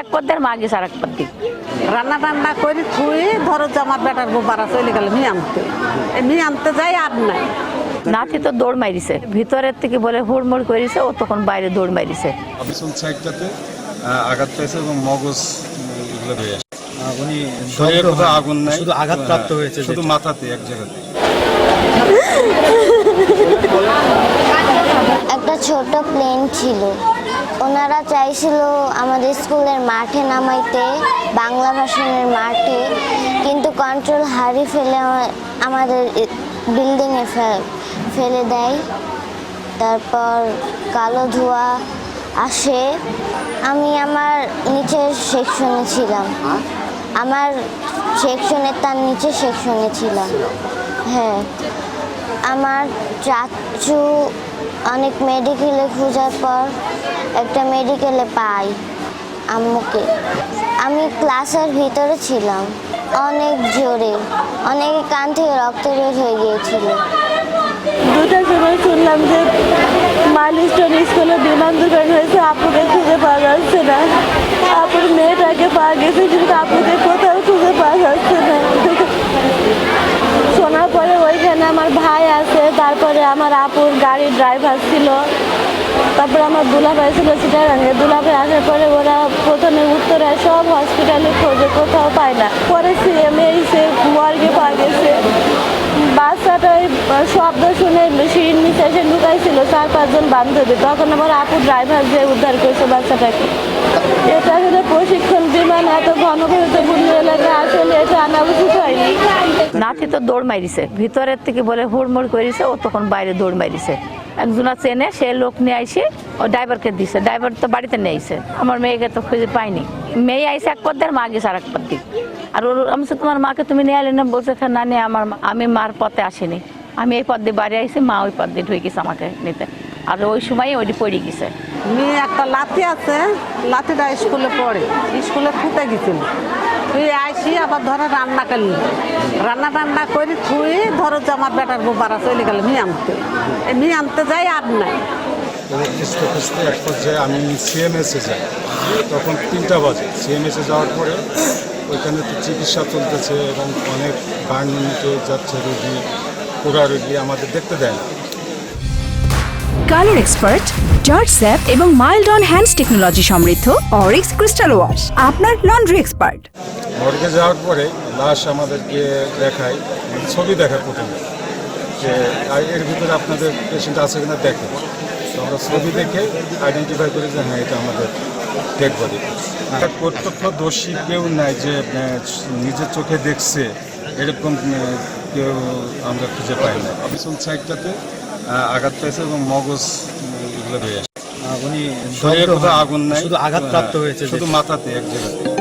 এক পদ মা গেছে আর এক রান্না টান্না করে থুই ধরো যে আমার বেটার চলে গেল মি আনতে। মি আনতে যাই আর নাই। নাতি তো দৌড় মারিছে ভিতরের থেকে বলে হুড়মুড় করেছে ও তখন বাইরে দৌড় মারিছে আঘাত পেয়েছে এবং মগজ এগুলো হয়ে উনি শরীরে কোথাও আগুন নাই। শুধু আঘাতপ্রাপ্ত হয়েছে শুধু মাথাতে এক জায়গাতে একটা ছোট প্লেন ছিল। ওনারা চাইছিল আমাদের স্কুলের মাঠে নামাইতে, বাংলা ভাষণের মাঠে, কিন্তু কন্ট্রোল হারিয়ে ফেলে আমা- আমাদের বিল্ডিংয়ে ফেলে দেয়। তারপর কালো ধোঁয়া আসে। আমি আমার নিচের সেকশনে ছিলাম। আমার সেকশনের তার নিচে সেকশনে ছিলাম। হ্যাঁ। আমার চাচু অনেক মেডিকেলে খোঁজার পর একটা মেডিকেলে পাই আম্মুকে। আমি ক্লাসের ভিতরে ছিলাম। অনেক জোরে, অনেকে কান থেকে রক্ত বের হয়ে গিয়েছিল। দুটার সময় শুনলাম যে মাইলস্টোন স্কুলে বিমান দুর্ঘটনা হয়েছে আপুকে খুঁজে পাওয়া যাচ্ছে না। আপুর মেয়েটাকে পাওয়া গেছে, কিন্তু আপুকে কোথাও খুঁজে পাওয়া যাচ্ছে না শোনার পরে ওইখানে আমার ভাই আছে তারপরে আমার আপুর গাড়ির ড্রাইভার ছিল। তারপরে আমার দুলাভাই ছিল সিটারাঙ্গে দুলাভাই আসার পরে ওরা প্রথমে উত্তরে সব হসপিটালে খোঁজে, কোথাও পায় না। পরে সিএমএ এসে মর্গে পাওয়া গেছে। বাচ্চাটা ওই শব্দ শুনে সিঁড়ির নিচে এসে লুকাইছিল। চার পাঁচজন বান্ধবী। তখন আমার আপু ড্রাইভার যে উদ্ধার করেছে বাচ্চাটাকে। বিমান এত এলাকায় আসলে এটা আনা উচিত হয়নি। নাতি তো দৌড় মারিছে ভিতরের থেকে বলে হুড়মুড় করেছে ও তখন বাইরে দৌড় মারিছে একজনা চেনে সে লোক নিয়ে আইসে ও ড্রাইভারকে দিছে ড্রাইভার তো বাড়িতে নিয়ে আইসে। আমার মেয়েকে তো খুঁজে পাইনি। মেয়ে আইসে এক পদ দেয় আর মা গেছে আর এক পদ দিক আর ওর আমি তোমার মাকে তুমি নিয়ে এলে না? বলছে "হ্যাঁ, না নিয়ে আমার আমি মার পথে আসিনি। আমি এই পদ দিয়ে বাড়ি আইসি মা ওই পদ দিয়ে ঢুকে গেছে আমাকে নিতে। আর ওই সময় ওইটি পড়ে গেছে। মেয়ে একটা লাঠি আছে লাঠিটা স্কুলে পড়ে স্কুলে ফুটে গেছিল। তুই আইসি আবার ধরে রান্না করলি। রান্না টান্না করে থুই ধরো যে আমার বেটার বারা চলে গেল মি আনতে। মি আনতে যাই আর নাই। খুঁজতে খুঁজতে এক পর্যায়ে আমি সিএমএসে যাই তখন তিনটা বাজে। সিএমএসে যাওয়ার পরে ওইখানে তো চিকিৎসা চলতেছে এবং অনেক ইউনিটে যাচ্ছে রোগী পুরা রোগী আমাদের দেখতে দেয় না। কালার এক্সপার্ট জর্জ স্যাপ এবং মাইল্ড অন হ্যান্ডস টেকনোলজি সমৃদ্ধ অরিক্স ক্রিস্টাল ওয়াশ, আপনার লন্ড্রি এক্সপার্ট। মর্গে যাওয়ার পরে লাশ আমাদেরকে দেখায়, ছবি দেখায় প্রথমে, যে এর ভিতরে আপনাদের পেশেন্ট আছে কিনা দেখে। তো আমরা ছবি দেখে আইডেন্টিফাই করি যে হ্যাঁ এটা আমাদের ডেড বডি প্রত্যক্ষদর্শী কেউ নাই যে নিজের চোখে দেখছে, এরকম কেউ আমরা খুঁজে পাই না। পিছন সাইডটাতে আঘাত পেয়েছে এবং মগজ এগুলো হয়ে আসে উনি শরীরে দগ্ধ কোথাও আগুন নাই। শুধু আঘাত প্রাপ্ত হয়েছে শুধু মাথাতে এক জায়গাতে।